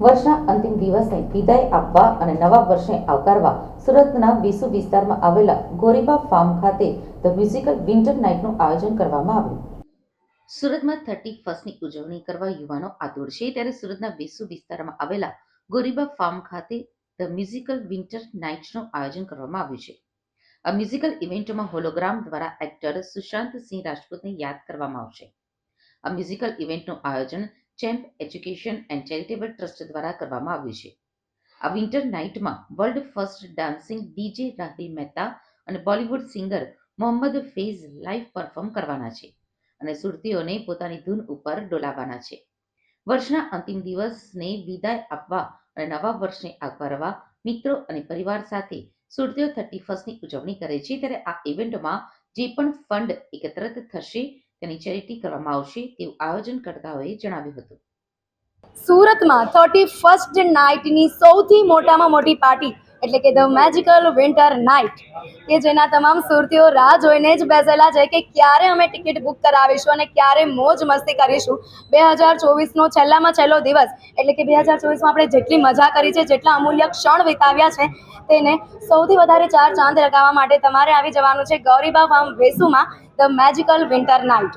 વર્ષના અંતિમ દિવસને વિદાય આપવા અને નવા વર્ષને આવકારવા સુરતના વિસુ વિસ્તારમાં આવેલા ગોરીબા ફાર્મ ખાતે ધ મ્યુઝિકલ વિન્ટર નાઇટનું આયોજન કરવામાં આવ્યું. સુરતમાં થર્ટી ફર્સ્ટની ઉજવણી કરવા યુવાનો આતુર છે ત્યારે સુરતના વિસુ વિસ્તારમાં આવેલા ગોરીબા ફાર્મ ખાતે ધ મ્યુઝિકલ વિન્ટર નાઇટ્સનું આયોજન કરવામાં આવ્યું છે. આ મ્યુઝિકલ ઇવેન્ટમાં હોલોગ્રામ દ્વારા એક્ટર સુશાંત સિંહ રાજપૂતને યાદ કરવામાં આવશે. આ મ્યુઝિકલ ઇવેન્ટનું આયોજન Champ education and charitable trust દ્વારા કરવામાં આવ્યું છે. આ winter નાઇટમાં world first dancing DJ Rahil Mehta અને Bollywood singer Mohammad Faiz live perform કરવાના છે અને સુરતીઓને પોતાની ધૂન ઉપર ડોલાવાના છે. વર્ષના અંતિમ દિવસને વિદાય આપવા અને નવા વર્ષને આવકારવા મિત્રો અને પરિવાર સાથે સુરતીઓ થર્ટી ફર્સ્ટની ઉજવણી કરે છે ત્યારે આ ઇવેન્ટમાં જે પણ ફંડ એકત્રિત થશે તેની ચેરિટી કરવામાં આવશે તેવું આયોજન કરતાઓએ જણાવ્યું હતું. સુરતમાં થર્ટી ફર્સ્ટ નાઇટની સૌથી મોટામાં મોટી પાર્ટી એટલે કે ધ મેજિકલ વિન્ટર નાઇટ કે જેના તમામ સુરતીઓ રાહ જોઈને જ બેસેલા છે કે ક્યારે અમે ટિકિટ બુક કરાવીશું અને ક્યારે મોજ મસ્તી કરીશું. બે હજાર ચોવીસનો છેલ્લામાં છેલ્લો દિવસ એટલે કે બે હજાર ચોવીસમાં આપણે જેટલી મજા કરી છે, જેટલા અમૂલ્ય ક્ષણ વિતાવ્યા છે, તેને સૌથી વધારે ચાર ચાંદ લગાવવા માટે તમારે આવી જવાનું છે ગૌરીબા ફાર્મ વેસુમાં. ધ મેજિકલ વિન્ટર નાઇટ,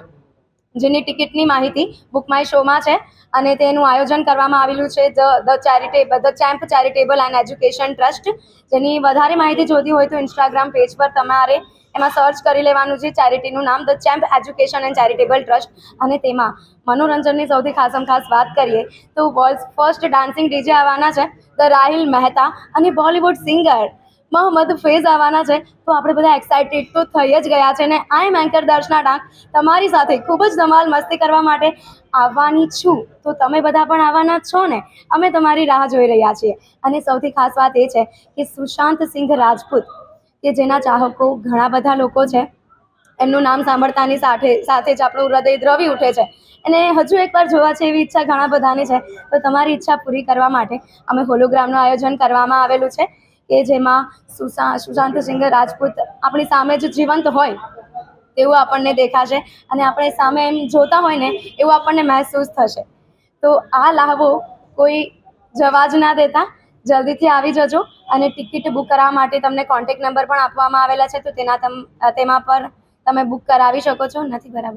જેની ટિકિટની માહિતી બુક માય શોમાં છે. અને તેનું આયોજન કરવામાં આવેલું છે the the charitable the Champ charitable and education trust. જેની વધારે માહિતી જોતી હોય તો ઇન્સ્ટાગ્રામ પેજ પર તમારે એમાં સર્ચ કરી લેવાનું છે ચેરિટીનું નામ, the Champ education and charitable trust. અને તેમાં મનોરંજનની સૌથી ખાસમ ખાસ વાત કરીએ તો વર્લ્ડ ફર્સ્ટ ડાન્સિંગ ડીજે આવવાના છે, ધ રાહિલ મહેતા અને બોલિવૂડ સિંગર મોહમ્મદ ફેઝ આવવાના છે. તો આપણે બધા એક્સાઇટેડ તો થઈ જ ગયા છે ને I am anchor Darshana Dang. તમારી સાથે ખૂબ જ ધમાલ મસ્તી કરવા માટે આવવાની છું. તો તમે બધા પણ આવવાના છો ને? અમે તમારી રાહ જોઈ રહ્યા છીએ. અને સૌથી ખાસ વાત એ છે કે સુશાંત સિંઘ રાજપૂત, કે જેના ચાહકો ઘણા બધા લોકો છે. એમનું નામ સાંભળતાની સાથે સાથે જ આપણું હૃદય દ્રવી ઉઠે છે. અને હજુ એકવાર જોવા છે એવી ઈચ્છા ઘણા બધાની છે. તો તમારી ઈચ્છા પૂરી કરવા માટે અમે હોલોગ્રામનું આયોજન કરવામાં આવેલું છે. કે જેમાં સુશાંત સિંહ રાજપૂત આપણી સામે જ જીવંત હોય તેવું આપણને દેખાશે અને આપણે સામે એમ જોતા હોય ને એવું આપણને મહેસૂસ થશે. તો આ લાહવો કોઈ જવા જ ના દેતા. જલ્દીથી આવી જજો અને ટિકિટ બુક કરાવવા માટે તમને કોન્ટેક નંબર પણ આપવામાં આવેલા છે, તો તેના તેમાં પર તમે બુક કરાવી શકો છો. નથી બરાબર